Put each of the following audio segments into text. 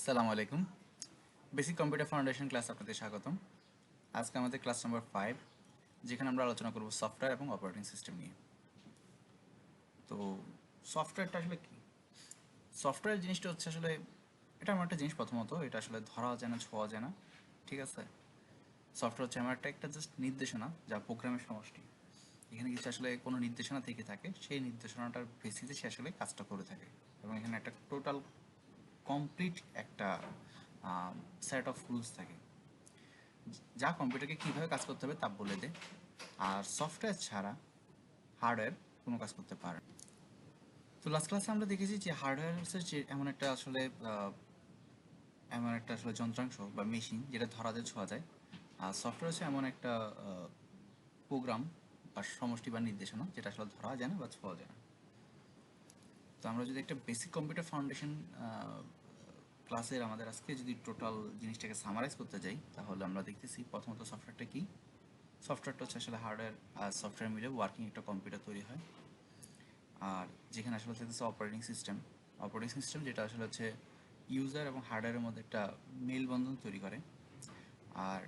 আসসালামু আলাইকুম। Basic computer foundation class আপনাদের স্বাগতম। আজকে আমাদের ক্লাস নাম্বার ফাইভ যেখানে আমরা আলোচনা করব সফটওয়্যার এবং অপারেটিং সিস্টেম নিয়ে। তো সফটওয়্যারটা আসলে কি? সফটওয়্যার জিনিসটা হচ্ছে আসলে, এটা আমার একটা জিনিস প্রথমত, এটা আসলে ধরা যায় না, ছোঁয়া যায় না, ঠিক আছে? সফটওয়্যার হচ্ছে আমার একটা একটা জাস্ট নির্দেশনা, যা প্রোগ্রামের সমষ্টি। এখানে কিছু আসলে কোনো নির্দেশনা থেকে থাকে, সেই নির্দেশনাটার বেসিসে সে আসলে কাজটা করে থাকে। এবং এখানে একটা টোটাল কমপ্লিট একটা সেট অফ রুলস থাকে। যা কম্পিউটারকে কীভাবে কাজ করতে হবে তা বলে দেয় আর সফটওয়্যার ছাড়া হার্ডওয়্যার কোনো কাজ করতে পারে। তো লাস্ট ক্লাসে আমরা দেখেছি যে হার্ডওয়্যার যে এমন একটা আসলে এমন একটা আসলে যন্ত্রাংশ বা মেশিন যেটা ধরা যায় ছোঁয়া যায় আর সফটওয়্যার হচ্ছে এমন একটা প্রোগ্রাম বা সমষ্টি বা নির্দেশনা যেটা আসলে ধরা যায় না বা ছোঁয়া যায় না। তো আমরা যদি একটা বেসিক কম্পিউটার ফাউন্ডেশন ক্লাসের আমাদের আজকে যদি টোটাল জিনিসটাকে সামারাইজ করতে যাই, তাহলে আমরা দেখতেছি প্রথমত সফটওয়্যারটা কি? সফটওয়্যারটা হচ্ছে আসলে হার্ডওয়্যার আর সফটওয়্যার মিলে ওয়ার্কিং একটা কম্পিউটার তৈরি হয়। আর যেখানে আসলে থাকতেছে অপারেটিং সিস্টেম অপারেটিং সিস্টেম যেটা আসলে হচ্ছে ইউজার এবং হার্ডওয়্যারের মধ্যে একটা মেলবন্ধন তৈরি করে। আর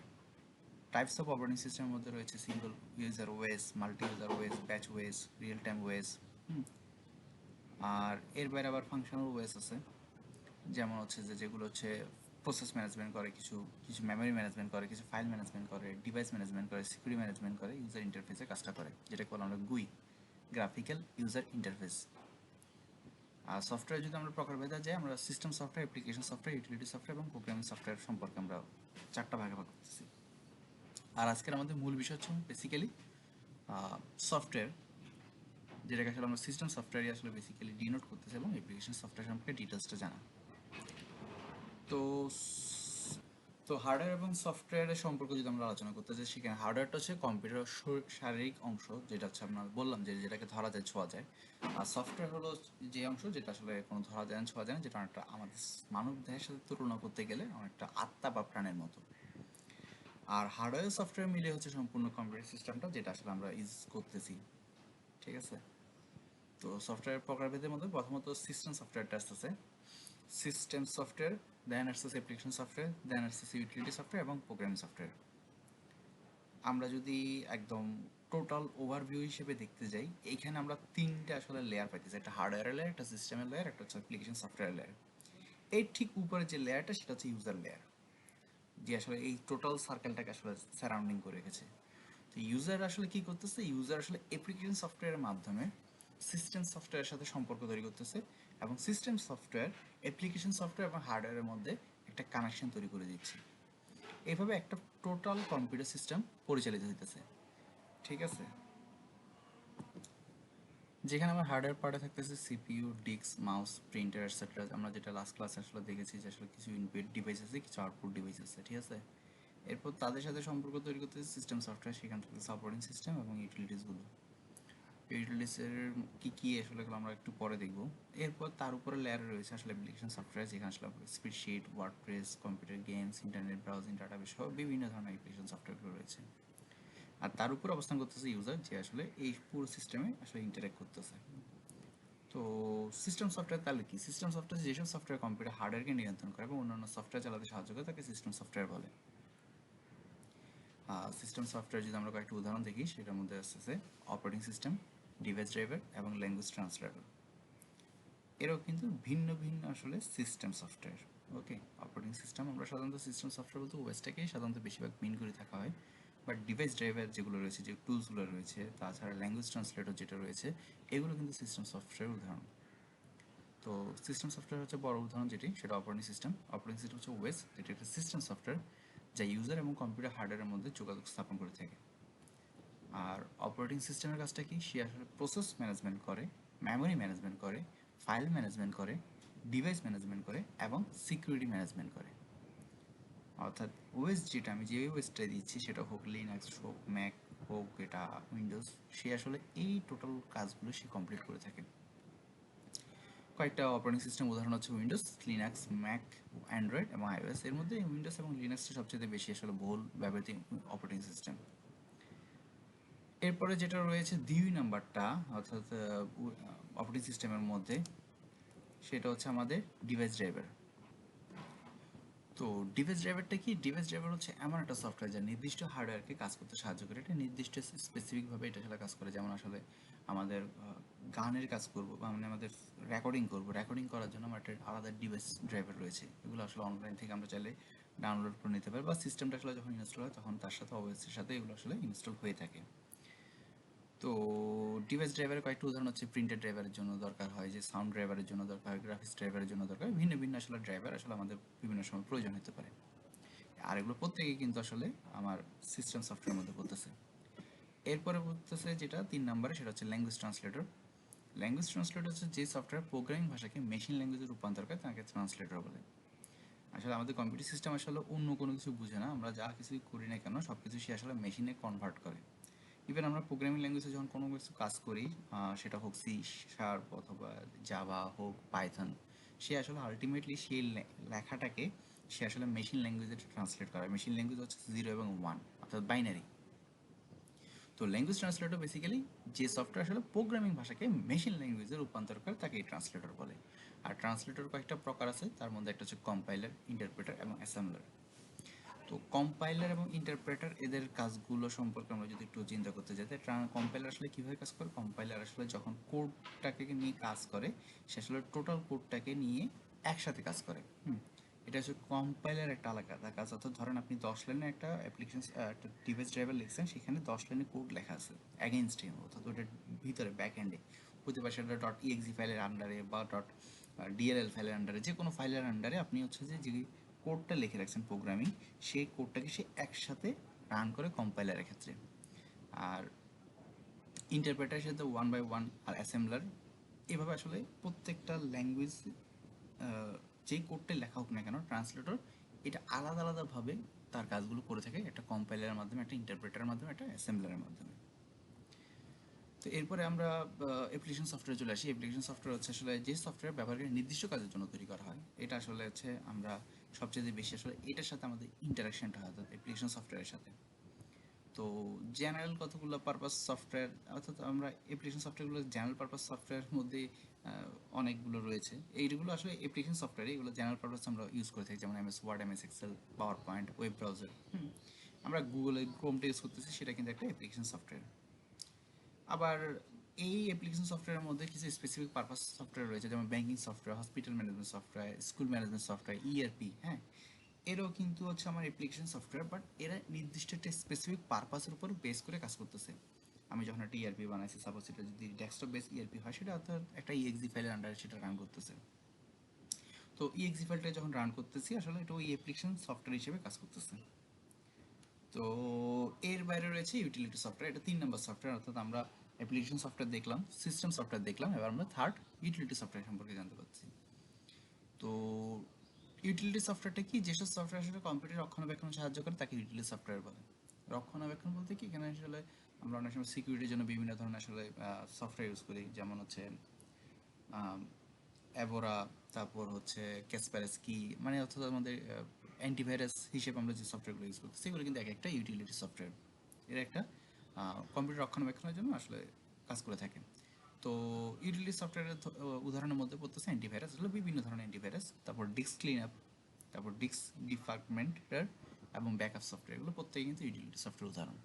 টাইপস অফ অপারেটিং সিস্টেমের মধ্যে রয়েছে single user OS multi user OS batch OS real time OS আর এর বাইরে আবার ফাংশনাল ওয়েস আছে। যেমন হচ্ছে যে যেগুলো হচ্ছে প্রসেস ম্যানেজমেন্ট করে, কিছু কিছু মেমরি ম্যানেজমেন্ট করে, কিছু ফাইল ম্যানেজমেন্ট করে ডিভাইস ম্যানেজমেন্ট করে সিকিউরিটি ম্যানেজমেন্ট করে ইউজার ইন্টারফেসে কাজটা করে, যেটাকে বলা আমরা গুই গ্রাফিক্যাল ইউজার ইন্টারফেস আর সফটওয়্যার যদি আমরা প্রকার প্রকারভেদে যাই, আমরা system software application software utility software এবং প্রোগ্রামিং সফটওয়্যার সম্পর্কে আমরা চারটা ভাগে ভাগ করতেছি। আর আজকের আমাদের মূল বিষয় হচ্ছে বেসিক্যালি সফটওয়্যার যেটাকে আসলে আমরা সিস্টেম সফটওয়্যারই আসলে বেসিক্যালি ডিনোট করতেছি এবং অ্যাপ্লিকেশন সফটওয়্যার সম্পর্কে ডিটেলসটা জানা। তো তো হার্ডওয়্যার এবং সফটওয়্যারের সম্পর্ক যদি আমরা আলোচনা করতে চাই সেখানে হার্ডওয়্যারটা হচ্ছে কম্পিউটারের শারীরিক অংশ, যেটা হচ্ছে আমরা বললাম যে যেটাকে ধরা যায়, ছোঁয়া যায়। আর সফটওয়্যার হলো যে অংশ যেটা আসলে কোনো ধরা যায় না, ছোঁয়া যায় না, যেটা অনেকটা আমাদের মানব দেহের সাথে তুলনা করতে গেলে অনেকটা আত্মা বা প্রাণের মতো। আর হার্ডওয়্যার সফটওয়্যার মিলে হচ্ছে সম্পূর্ণ কম্পিউটার সিস্টেমটা যেটা আসলে আমরা ইউজ করতেছি। ঠিক আছে? তো সফটওয়্যার প্রকারভেদের মধ্যে প্রথমত সিস্টেম সফটওয়্যারটা আসতেছে। সিস্টেম সফটওয়্যার দেন আসতেছে অ্যাপ্লিকেশন সফটওয়্যার দেন আসতেছে ইউটিলিটি সফটওয়্যার এবং প্রোগ্রামিং সফটওয়্যার আমরা যদি একদম টোটাল ওভারভিউ হিসেবে দেখতে যাই, এইখানে আমরা তিনটা আসলে লেয়ার পাইতেছি, একটা হার্ডওয়্যার লেয়ার একটা সিস্টেমের লেয়ার একটা হচ্ছে অ্যাপ্লিকেশন সফটওয়্যার লেয়ার এর ঠিক উপরে যে লেয়ারটা সেটা হচ্ছে ইউজার লেয়ার যে আসলে এই টোটাল সার্কেলটাকে আসলে সারাউন্ডিং করে রেখেছে। তো ইউজার আসলে কি করতেছে? ইউজার আসলে অ্যাপ্লিকেশন সফটওয়্যারের মাধ্যমে সিস্টেম সফটওয়্যারের সাথে সম্পর্ক তৈরি করতেছে। এবং সিস্টেম সফটওয়্যার, অ্যাপ্লিকেশন সফটওয়্যার এবং হার্ডওয়্যারের মধ্যে একটা কানেকশন তৈরি করে দিচ্ছে। এইভাবে একটা টোটাল কম্পিউটার সিস্টেম পরিচালিত হইতেছে। ঠিক আছে? যেখানে আমার হার্ডওয়্যার পার্টে থাকতেছে CPU, disk, mouse, printer etcetera আমরা যেটা লাস্ট ক্লাসে আসলে দেখেছি যে আসলে কিছু ইনপুট ডিভাইস আছে, কিছু আউটপুট ডিভাইস আছে, ঠিক আছে? এরপর তাদের সাথে সম্পর্ক তৈরি করতেছে সিস্টেম সফটওয়্যার সেখান থেকে অপারেটিং সিস্টেম এবং ইউটিলিটিসগুলো ইউটিলিটিসের কি কি আসলে আমরা একটু পরে দেখব। এরপর তার উপরে লেয়ার রয়েছে আসলে অ্যাপ্লিকেশন সফটওয়্যার যেখানে আসলে spreadsheet WordPress computer games internet browsing database সহ বিভিন্ন ধরনের অ্যাপ্লিকেশন সফটওয়্যারগুলো রয়েছে। আর তার উপর অবস্থান করতেছে ইউজার যে আসলে এই পুরো সিস্টেমে আসলে ইন্টারেক্ট করতেছে। তো সিস্টেম সফটওয়্যার তাহলে কি? সিস্টেম সফটওয়্যার যেসব সফটওয়্যার কম্পিউটার হার্ডওয়্যারকে নিয়ন্ত্রণ করে এবং অন্যান্য সফটওয়্যার চালাতে সাহায্য করে, তাকে সিস্টেম সফটওয়্যার বলে। সিস্টেম সফটওয়্যার যদি আমরা কয়েকটি উদাহরণ দেখি, সেটার মধ্যে আসতেছে অপারেটিং সিস্টেম ডিভাইস ড্রাইভার এবং ল্যাঙ্গুয়েজ ট্রান্সলেটর এরাও কিন্তু ভিন্ন ভিন্ন আসলে system software okay operating system আমরা সাধারণত সিস্টেম সফটওয়্যার বলতে ওয়েস্টটাকেই সাধারণত বেশিরভাগ মিন করে থাকা হয়। বাট ডিভাইস ড্রাইভার যেগুলো রয়েছে, যে টুলসগুলো রয়েছে, তাছাড়া ল্যাঙ্গুয়েজ ট্রান্সলেটর যেটা রয়েছে, এগুলো কিন্তু সিস্টেম সফটওয়্যার উদাহরণ। তো সিস্টেম সফটওয়্যার হচ্ছে বড় উদাহরণ যেটি, সেটা অপারেটিং সিস্টেম অপারেটিং সিস্টেম হচ্ছে ওয়েস যেটি একটা সিস্টেম সফটওয়্যার যা ইউজার এবং কম্পিউটার হার্ডওয়্যারের মধ্যে যোগাযোগ স্থাপন করে থাকে। আর অপারেটিং সিস্টেমের কাজটা কি? সে আসলে প্রসেস ম্যানেজমেন্ট করে মেমোরি ম্যানেজমেন্ট করে ফাইল ম্যানেজমেন্ট করে ডিভাইস ম্যানেজমেন্ট করে এবং সিকিউরিটি ম্যানেজমেন্ট করে। অর্থাৎ ওয়েস যেটা, আমি যে ওয়েসটা দিচ্ছি সেটা হোক লিনাক্স হোক ম্যাক হোক, এটা উইন্ডোজ সে আসলে এই টোটাল কাজগুলো সে কমপ্লিট করে থাকে। কয়েকটা অপারেটিং সিস্টেম উদাহরণ হচ্ছে উইন্ডোজ লিনাক্স ম্যাক অ্যান্ড্রয়েড এবং আইওএস এর মধ্যে উইন্ডোজ এবং লিনাক্সটা সবচেয়ে বেশি আসলে বহুল ব্যবহৃত অপারেটিং সিস্টেম এরপরে যেটা রয়েছে দুই নাম্বারটা, অর্থাৎ অপারেটিং সিস্টেমের মধ্যে, সেটা হচ্ছে আমাদের ডিভাইস ড্রাইভার তো ডিভাইস ড্রাইভারটা কি? ডিভাইস ড্রাইভার হচ্ছে এমন একটা সফটওয়্যার যা নির্দিষ্ট হার্ডওয়্যারকে কাজ করতে সাহায্য করে। এটা নির্দিষ্ট স্পেসিফিকভাবে এটা আসলে কাজ করে। যেমন আসলে আমাদের গানের কাজ করব বা মানে আমাদের রেকর্ডিং করব। রেকর্ডিং করার জন্য আমার একটা আলাদা ডিভাইস ড্রাইভার রয়েছে। এগুলো আসলে অনলাইন থেকে আমরা চাইলে ডাউনলোড করে নিতে পারি বা সিস্টেমটা আসলে যখন ইনস্টল হয়, তখন তার সাথে ওএসের সাথে এগুলো আসলে ইনস্টল হয়ে থাকে। তো ডিভাইস ড্রাইভারের কয়েকটা উদাহরণ হচ্ছে প্রিন্টার ড্রাইভারের জন্য দরকার হয়, যে সাউন্ড ড্রাইভারের জন্য দরকার হয় গ্রাফিক্স ড্রাইভারের জন্য দরকার হয়। ভিন্ন ভিন্ন আসলে ড্রাইভার আসলে আমাদের বিভিন্ন সময় প্রয়োজন হতে পারে। আর এগুলো প্রত্যেকেই কিন্তু আসলে আমার সিস্টেম সফটওয়্যারের মধ্যে পড়তেছে। এরপরে বলতেছে যেটা তিন নম্বরে, সেটা হচ্ছে ল্যাঙ্গুয়েজ ট্রান্সলেটর ল্যাঙ্গুয়েজ ট্রান্সলেটর হচ্ছে যে সফটওয়্যার প্রোগ্রামিং ভাষাকে মেশিন ল্যাঙ্গুয়েজে রূপান্তর করে, তাকে ট্রান্সলেটর বলে। আসলে আমাদের কম্পিউটার সিস্টেম আসলে অন্য কোনো কিছু বুঝে না, আমরা যা কিছুই করি না কেন সব কিছু সে আসলে মেশিনে কনভার্ট করে। ইভেন আমরা প্রোগ্রামিং ল্যাঙ্গুয়েজে যখন কোনো কিছু কাজ করি সেটা হোক সি শার্প অথবা জাভা হোক পাইথন সে আসলে আলটিমেটলি সেই লেখাটাকে সে আসলে মেশিন ল্যাঙ্গুয়েজে ট্রান্সলেট করে। মেশিন ল্যাঙ্গুয়েজ হচ্ছে জিরো এবং ওয়ান অর্থাৎ বাইনারি তো ল্যাঙ্গুয়েজ ট্রান্সলেটর বেসিক্যালি যে সফটওয়্যার আসলে প্রোগ্রামিং ভাষাকে মেশিন ল্যাঙ্গুয়েজে রূপান্তর করে, তাকে এই ট্রান্সলেটর বলে। আর ট্রান্সলেটর কয়েকটা প্রকার আছে, তার মধ্যে একটা হচ্ছে কম্পাইলার ইন্টারপ্রেটার এবং অ্যাসেম্বলার তো কম্পাইলার এবং ইন্টারপ্রেটার এদের কাজগুলো সম্পর্কে আমরা যদি একটু চিন্তা করতে যাই কম্পাইলার আসলে কীভাবে কাজ করে? কম্পাইলার আসলে যখন কোডটাকে নিয়ে কাজ করে, সে আসলে টোটাল কোডটাকে নিয়ে একসাথে কাজ করে। হুম, এটা হচ্ছে কম্পাইলার একটা আলাদা কাজ। অর্থাৎ ধরেন আপনি দশ লাইনে একটা অ্যাপ্লিকেশন একটা ডিভাইস ড্রাইভার লিখছেন, সেখানে দশ লাইনে কোড লেখা আছে অ্যাগেনস্ট হিম অর্থাৎ ওটার ভিতরে ব্যাক এন্ডে হতে পারে সেটা ডট ইএক্সি ফাইলের আন্ডারে বা ডট ডিএলএল ফাইলের আন্ডারে যে কোনো ফাইলের আন্ডারে আপনি হচ্ছে যে কোডটা লিখে রাখছেন প্রোগ্রামিং সেই কোডটাকে সে একসাথে রান করে কম্পাইলারের ক্ষেত্রে। আর ইন্টারপ্রেটারের সাথে ওয়ান বাই ওয়ান আর অ্যাসেম্বলার এভাবে আসলে প্রত্যেকটা ল্যাঙ্গুয়েজ যেই কোডটা লেখা হোক না কেন ট্রান্সলেটর এটা আলাদা আলাদাভাবে তার কাজগুলো করে থাকে, একটা কম্পাইলারের মাধ্যমে, একটা ইন্টারপ্রেটারের মাধ্যমে, একটা অ্যাসেম্বলারের মাধ্যমে। তো এরপরে আমরা অ্যাপ্লিকেশন সফটওয়্যার চলে আসি। অ্যাপ্লিকেশন সফটওয়্যার হচ্ছে আসলে যে সফটওয়্যার ব্যবহারকারী নির্দিষ্ট কাজের জন্য তৈরি করা হয়, এটা আসলে হচ্ছে আমরা সবচেয়ে বেশি আসলে এটার সাথে আমাদের ইন্টারাকশনটা হয় অর্থাৎ অ্যাপ্লিকেশন সফটওয়্যারের সাথে। তো জেনারেল কতগুলো পারপাস সফটওয়্যার অর্থাৎ আমরা অ্যাপ্লিকেশন সফটওয়্যারগুলো জেনারেল পারপাস সফটওয়্যারের মধ্যে অনেকগুলো রয়েছে। এইগুলো আসলে অ্যাপ্লিকেশন সফটওয়্যার এগুলো জেনারেল পারপাস আমরা ইউজ করে থাকি যেমন MS Word MS Excel power point web browser আমরা গুগলে ক্রোমটা ইউজ করতেছি সেটা কিন্তু একটা অ্যাপ্লিকেশন সফটওয়্যার আবার এই অ্যাপ্লিকেশন সফটওয়্যারের মধ্যে কিছু স্পেসিফিক পারপাস সফটওয়্যার রয়েছে, যেমন banking software hospital management software school management software ERP হ্যাঁ? এরও কিন্তু হচ্ছে আমার অ্যাপ্লিকেশন সফটওয়্যার বাট এরা নির্দিষ্ট একটা স্পেসিফিক পারপাসের উপর বেস করে কাজ করতেছে। আমি যখন একটা ইআরপি বানাইছি সাপোজ সেটা যদি ডেস্কটপ বেস ইআরপি হয়, সেটা অর্থাৎ একটা ইএক্সি ফাইলের আন্ডারে সেটা রান করতেছে। তো ইএক্সি ফাইলটা যখন রান করতেছি, আসলে এটা ওই অ্যাপ্লিকেশন সফটওয়্যার হিসেবে কাজ করতেছে। তো এর বাইরে রয়েছে ইউটিলিটি সফটওয়্যার এটা তিন নম্বর সফটওয়্যার অর্থাৎ আমরা অ্যাপ্লিকেশন সফটওয়্যার দেখলাম সিস্টেম সফটওয়্যার দেখলাম, এবার আমরা থার্ড ইউটিলিটি সফটওয়্যার সম্পর্কে জানতে পারছি। তো ইউটিলিটি সফটওয়্যারটা কি? যেসব সফটওয়্যার আসলে কম্পিউটার রক্ষণাবেক্ষণে সাহায্য করে, তাকে ইউটিলিটি সফটওয়্যার বলে। রক্ষণাবেক্ষণ বলতে কি? এখানে আসলে আমরা অনেক সময় সিকিউরিটির জন্য বিভিন্ন ধরনের আসলে সফটওয়্যার ইউজ করি। যেমন হচ্ছে অ্যাবোরা তারপর হচ্ছে ক্যাসপারেস কি মানে অর্থাৎ আমাদের অ্যান্টিভাইরাস হিসেবে আমরা যে সফটওয়্যারগুলো ইউজ করছি সেগুলো কিন্তু এক একটা ইউটিলিটি সফটওয়্যার এর একটা কম্পিউটার রক্ষণাবেক্ষণের জন্য আসলে কাজ করে থাকে। তো ইউটিলিটি সফটওয়্যারের উদাহরণের মধ্যে পড়তেছে অ্যান্টিভাইরাস আসলে বিভিন্ন ধরনের অ্যান্টিভাইরাস তারপর ডিস্ক ক্লিন আপ তারপর ডিস্ক ডিপার্টমেন্টের এবং ব্যাকআপ সফটওয়্যার এগুলো প্রত্যেকে কিন্তু ইউটিলিটি সফটওয়্যার উদাহরণ।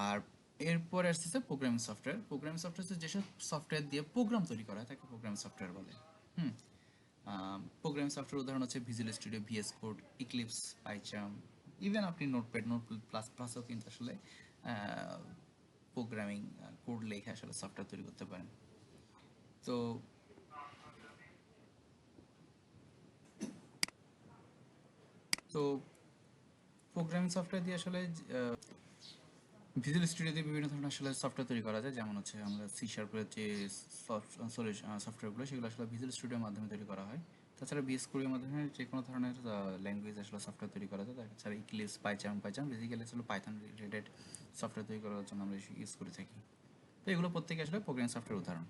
আর এরপরে আসতেছে প্রোগ্রামিং সফটওয়্যার প্রোগ্রামিং সফটওয়্যার হচ্ছে যেসব সফটওয়্যার দিয়ে প্রোগ্রাম তৈরি করা হয়, তাকে প্রোগ্রামিং সফটওয়্যার বলে। হুম প্রোগ্রামিং সফটওয়্যার উদাহরণ হচ্ছে Visual Studio VS Code Eclipse PyCharm even আপনি নোটপ্যাড নোট প্লাস প্লাসও কিন্তু আসলে প্রোগ্রামিং কোড লেখে আসলে সফটওয়্যার তৈরি করতে পারেন। তো তো প্রোগ্রামিং সফটওয়্যার দিয়ে আসলে ভিজুয়াল স্টুডিওতে বিভিন্ন ধরনের আসলে সফটওয়্যার তৈরি করা যায়। যেমন হচ্ছে আমরা সি শার্পের যে সফটওয়্যারগুলো সেগুলো আসলে ভিজুয়াল স্টুডিওর মাধ্যমে তৈরি করা হয়। তাছাড়া বিএস কোডের মাধ্যমে যে কোনো ধরনের ল্যাঙ্গুয়েজ আসলে সফটওয়্যার তৈরি করা যায়। তাছাড়া ইকলিস পাইচাম পাইচাম বেসিক্যালি আসলে পাইথন রিলেটেড সফটওয়্যার তৈরি করার জন্য আমরা ইউজ করে থাকি। তো এগুলো প্রত্যেকে আসলে প্রোগ্রামিং সফটওয়্যার উদাহরণ।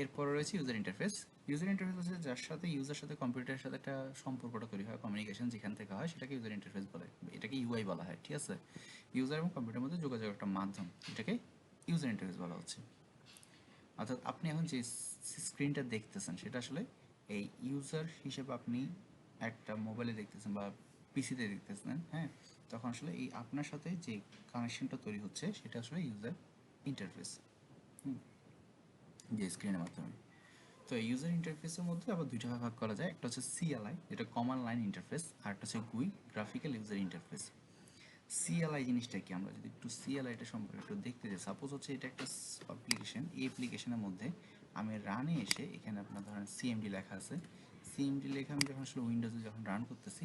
এরপর রয়েছে ইউজার ইন্টারফেস ইউজার ইন্টারফেস হচ্ছে যার সাথে ইউজার সাথে কম্পিউটারের সাথে একটা সম্পর্কটা তৈরি হয় কমিউনিকেশন যেখান থেকে হয়, সেটাকে ইউজার ইন্টারফেস বলে। এটাকে ইউআই বলা হয়, ঠিক আছে? ইউজার এবং কম্পিউটারের মধ্যে যোগাযোগ একটা মাধ্যম, এটাকে ইউজার ইন্টারফেস বলা হচ্ছে। অর্থাৎ আপনি এখন যে স্ক্রিনটা দেখতেছেন, সেটা আসলে এই ইউজার হিসেবে আপনি একটা মোবাইলে দেখতেছেন বা পিসিতে দেখতেছেন হ্যাঁ? তখন আসলে এই আপনার সাথে যে কানেকশনটা তৈরি হচ্ছে, সেটা আসলে ইউজার ইন্টারফেস যে স্ক্রিনের মাধ্যমে। তো ইউজার ইন্টারফেসের মধ্যে আবার দুইটা ভাগ করা যায়। একটা হচ্ছে সিএলআই যেটা কমন লাইন ইন্টারফেস আর একটা হচ্ছে গুই গ্রাফিক্যাল ইউজার ইন্টারফেস সিএলআই জিনিসটা কি? আমরা যদি একটু সিএলআইটা সম্পর্কে একটু দেখতে যাই। সাপোজ হচ্ছে এটা একটা অ্যাপ্লিকেশন এই অ্যাপ্লিকেশনের মধ্যে আমি রানে এসে এখানে আপনার ধরেন সিএমডি লেখা আছে। সিএমডি লেখা আমি যখন আসলে উইন্ডোজে যখন রান করতেছি,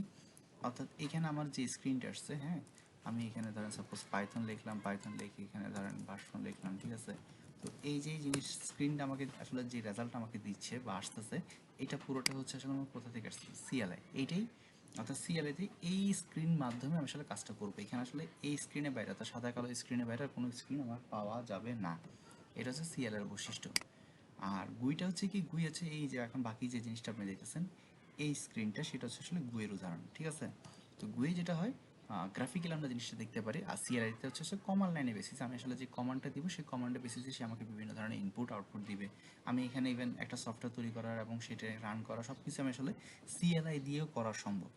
অর্থাৎ এখানে আমার যে স্ক্রিনটা আসছে হ্যাঁ আমি এখানে ধরেন সাপোজ পাইথন লিখলাম পাইথন লিখে এখানে ধরেন ভার্সন লিখলাম, ঠিক আছে? তো এই যে জিনিস স্ক্রিনটা আমাকে আসলে যে রেজাল্ট আমাকে দিচ্ছে বা আসতেছে, এটা পুরোটা হচ্ছে আসলে আমার কোথা থেকে আসছে? সিএলআই এইটাই। অর্থাৎ সিএলআইতে এই স্ক্রিন মাধ্যমে আমি আসলে কাজটা করব। এখানে আসলে এই স্ক্রিনে বাইরে, অর্থাৎ সাদা কালো স্ক্রিনে বাইরে কোনো স্ক্রিন আমার পাওয়া যাবে না। এটা হচ্ছে সিএলআর বৈশিষ্ট্য। আর গুইটা হচ্ছে কি, গুই আছে এই যে এখন বাকি যে জিনিসটা আপনি দেখতেছেন, এই স্ক্রিনটা সেটা হচ্ছে আসলে গুয়ের উদাহরণ, ঠিক আছে? তো গুয়ে যেটা হয় গ্রাফিক্যাল আমরা জিনিসটা দেখতে পারি, আর সিআরআইতে হচ্ছে সে কমান্ড লাইনে বেসিস আমি আসলে যে কমান্ডটা দিব, সেই কমান্ডের বেসিসে সে আমাকে বিভিন্ন ধরনের ইনপুট আউটপুট দিবে। আমি এখানে ইভেন একটা সফটওয়্যার তৈরি করার এবং সেটা রান করা সব কিছু আমি আসলে সিএলআই দিয়েও করা সম্ভব।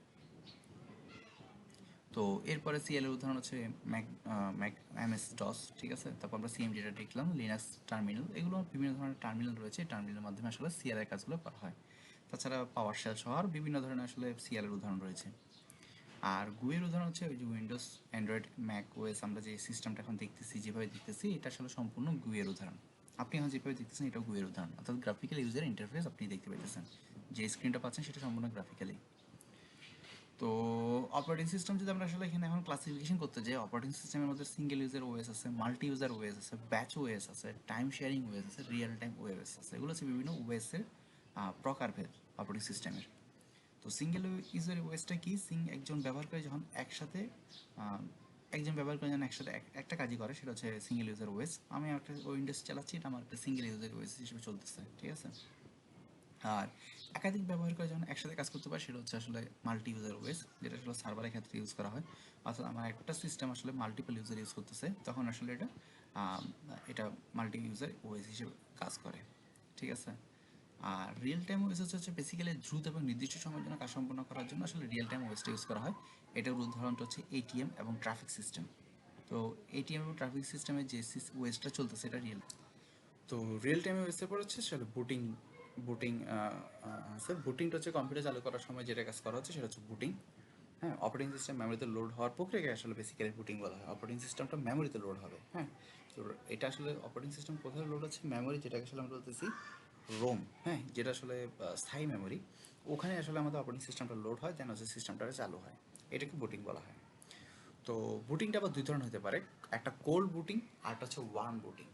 তো এরপরে সিএল এর উদাহরণ হচ্ছে ম্যাক ম্যাক এমএস ডস ঠিক আছে? তারপর আমরা সিএমডিটা দেখলাম লিনাক্স টার্মিনাল এগুলো বিভিন্ন ধরনের টার্মিনাল রয়েছে। টার্মিনালের মাধ্যমে আসলে সিএল এর কাজগুলো করা হয়। তাছাড়া পাওয়ার শেল সহ আর বিভিন্ন ধরনের আসলে সিএল এর উদাহরণ রয়েছে। আর গুয়ের উদাহরণ হচ্ছে ওই যে উইন্ডোজ অ্যান্ড্রয়েড ম্যাক ওএস আমরা যে সিস্টেমটা এখন দেখতেছি, যেভাবে দেখতেছি, এটা আসলে সম্পূর্ণ গুয়ের উদাহরণ। আপনি এখন যেভাবে দেখতেছেন এটা গুয়ের উদাহরণ। অর্থাৎ গ্রাফিক্যাল ইউজার ইন্টারফেস আপনি দেখতে পাইতেছেন। যে স্ক্রিনটা পাচ্ছেন, সেটা সম্পূর্ণ গ্রাফিক্যালি তো অপারেটিং সিস্টেম যদি আমরা আসলে এখানে এখন ক্লাসিফিকেশন করতে যাই অপারেটিং সিস্টেমের মধ্যে সিঙ্গেল ইউজার ওএস আছে মাল্টি ইউজার ওয়েস আছে ব্যাচ ওয়েস আছে টাইম শেয়ারিং ওয়েস আছে রিয়েল টাইম ওয়েস আছে, এগুলো হচ্ছে বিভিন্ন ওএসের প্রকারভেদ অপারেটিং সিস্টেমের তো সিঙ্গেল ইউজার ওয়েসটা কি? সিং একজন ব্যবহারকারী যখন একসাথে একজন ব্যবহারকারী যখন একসাথে একটা কাজই করে, সেটা হচ্ছে সিঙ্গেল ইউজার ওএস আমি একটা উইন্ডোজ চালাচ্ছি, এটা আমার একটা সিঙ্গেল ইউজার ওএস হিসেবে চলতেছে, ঠিক আছে? আর একাধিক ব্যবহার করে যখন একসাথে কাজ করতে পারে, সেটা হচ্ছে আসলে মাল্টি ইউজার ওয়েস যেটা আসলে সার্ভারের ক্ষেত্রে ইউজ করা হয়। অর্থাৎ আমার একটা সিস্টেম আসলে মাল্টিপল ইউজার ইউজ করতেছে, তখন আসলে এটা এটা মাল্টি ইউজার ওয়েস হিসেবে কাজ করে। ঠিক আছে? আর রিয়েল টাইম ওয়েস হচ্ছে বেসিক্যালি দ্রুত এবং নির্দিষ্ট সময়ের জন্য কাজ সম্পন্ন করার জন্য আসলে রিয়েল টাইম ওয়েসটা ইউজ করা হয়। এটার উদাহরণটা হচ্ছে এটিএম এবং ট্রাফিক সিস্টেম তো এটিএম এবং ট্রাফিক সিস্টেমে যে ওয়েসটা চলতেছে, এটা রিয়েল তো রিয়েল টাইমে ওয়েসের পর হচ্ছে বুটিং বুটিং স্যার বুটিংটা হচ্ছে কম্পিউটার চালু করার সময় যেটা কাজ করা হচ্ছে সেটা হচ্ছে বুটিং হ্যাঁ অপারেটিং সিস্টেম মেমোরিতে লোড হওয়ার প্রক্রিয়াকে আসলে বেসিক্যালি বুটিং বলা হয়। অপারেটিং সিস্টেমটা মেমোরিতে লোড হবে হ্যাঁ। তো এটা আসলে অপারেটিং সিস্টেম কোথায় লোড হচ্ছে? মেমোরি যেটাকে আসলে আমরা বলতেছি রোম হ্যাঁ যেটা আসলে স্থায়ী মেমোরি ওখানে আসলে আমাদের অপারেটিং সিস্টেমটা লোড হয় যেন হচ্ছে সিস্টেমটা চালু হয়। এটাকে বুটিং বলা হয়। তো বুটিংটা আবার দুই ধরনের হতে পারে। একটা কোল্ড বুটিং আর একটা হচ্ছে ওয়ার্ম বুটিং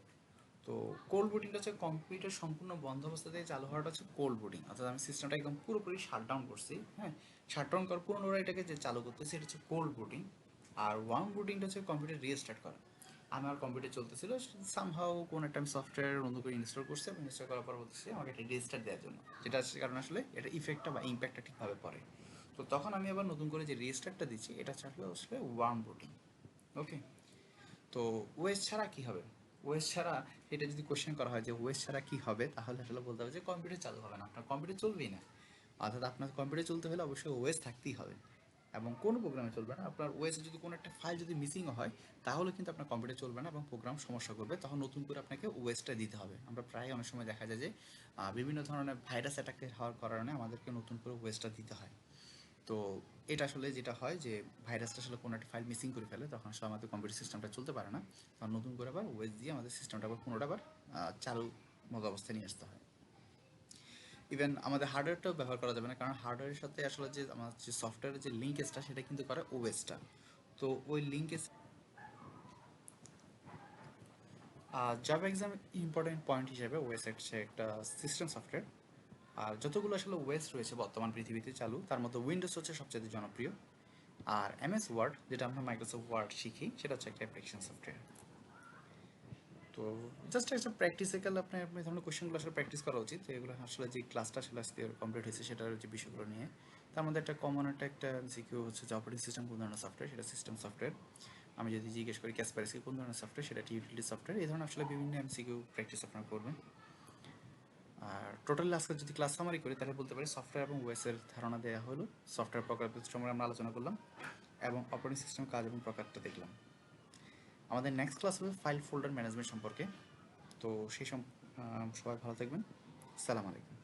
তো কোল্ড বুটিংটা হচ্ছে কম্পিউটার সম্পূর্ণ বন্ধ অবস্থা থেকে চালু হওয়াটা হচ্ছে কোল্ড বুটিং অর্থাৎ আমি সিস্টেমটা একদম পুরোপুরি শাটডাউন করছি হ্যাঁ? শাটডাউন করার পুনরায় এটাকে যে চালু করতেছি এটা হচ্ছে কোল্ড বুটিং আর ওয়ার্ম বুটিংটা হচ্ছে কম্পিউটার রিস্টার্ট করা। আমার কম্পিউটার চলতেছিল সামহাও কোনো একটা আমি সফটওয়্যার নতুন করে ইনস্টল করছি এবং ইনস্টল করার পর বলতেছি আমাকে একটা রিস্টার্ট দেওয়ার জন্য। যেটা হচ্ছে কারণ আসলে এটা ইফেক্টটা বা ইম্প্যাক্টটা ঠিকভাবে পড়ে। তো তখন আমি আবার নতুন করে যে রিস্টার্টটা দিচ্ছি, এটা চাকলে আসলে ওয়ার্ম বুটিং ওকে তো ওয়েস ছাড়া কী হবে? ওয়েস ছাড়া এটা যদি কোশ্চেন করা হয় যে ওয়েস ছাড়া কী হবে, তাহলে আসলে বলতে হবে যে কম্পিউটার চালু হবে না। আপনার কম্পিউটার চলবেই না। অর্থাৎ আপনার কম্পিউটার চলতে হলে অবশ্যই ওয়েস থাকতেই হবে। এবং কোনো প্রোগ্রামে চলবে না। আপনার ওয়েস যদি কোনো একটা ফাইল যদি মিসিং হয়, তাহলে কিন্তু আপনার কম্পিউটার চলবে না এবং প্রোগ্রাম সমস্যা করবে। তখন নতুন করে আপনাকে ওয়েসটা দিতে হবে। আমরা প্রায় অনেক সময় দেখা যায় যে বিভিন্ন ধরনের ভাইরাস অ্যাটাকে হওয়ার কারণে আমাদেরকে নতুন করে ওয়েসটা দিতে হয়। তো এটা আসলে যেটা হয় যে ভাইরাসটা আসলে কোনো একটা ফাইল মিসিং করে ফেলে, তখন আসলে আমাদের কম্পিউটার সিস্টেমটা চলতে পারে না। তখন নতুন করে আবার ওয়েস দিয়ে আমাদের সিস্টেমটা আবার পুনরায় আবার চালু মতো অবস্থায় নিয়ে আসতে হয়। ইভেন আমাদের হার্ডওয়্যারটাও ব্যবহার করা যাবে না, কারণ হার্ডওয়্যারের সাথে আসলে যে আমার যে সফটওয়্যারের যে লিঙ্কেজটা সেটা কিন্তু করে ওএসটা তো ওই linkage Java exam important point হিসেবে ওএস হচ্ছে একটা সিস্টেম সফটওয়্যার আর যতগুলো আসলে ওয়েস রয়েছে বর্তমান পৃথিবীতে চালু, তার মধ্যে উইন্ডোজ হচ্ছে সবচেয়ে জনপ্রিয়। আর এমএস ওয়ার্ড যেটা আমরা মাইক্রোসফট ওয়ার্ড শিখি, সেটা হচ্ছে একটা অ্যাপ্লিকেশন সফটওয়্যার তো জাস্ট একটা প্র্যাকটিসিক্যাল আপনার আপনি ধরনের কোশ্চেনগুলো আসলে প্র্যাকটিস করা উচিত। তো এগুলো আসলে যে ক্লাসটা আসলে আজকে কমপ্লিট হয়েছে, সেটার যে বিষয়গুলো নিয়ে। তার মধ্যে একটা কমন একটা একটা সিকিউ হচ্ছে যে অপারেটিং সিস্টেম কোন ধরনের সফটওয়্যার সেটা সিস্টেম সফটওয়্যার আমি যদি জিজ্ঞেস করি ক্যাসপারেসি কোন ধরনের সফটওয়্যার সেটা ইউটিলিটি সফটওয়্যার এই ধরনের আসলে বিভিন্ন এমসিকিউ প্র্যাকটিস আপনারা করবেন। আর টোটালি আজকে যদি ক্লাস সামারি করি, তাহলে বলতে পারি সফটওয়্যার এবং ওয়েসের ধারণা দেওয়া হলো। সফটওয়্যার প্রকার সম্পর্কে আমরা আলোচনা করলাম এবং অপারেটিং সিস্টেম কাজ এবং প্রকারটা দেখলাম। আমাদের নেক্সট ক্লাস হবে ফাইল ফোল্ডার ম্যানেজমেন্ট সম্পর্কে। তো সেই সব সবাই ভালো থাকবেন। সালাম আলাইকুম।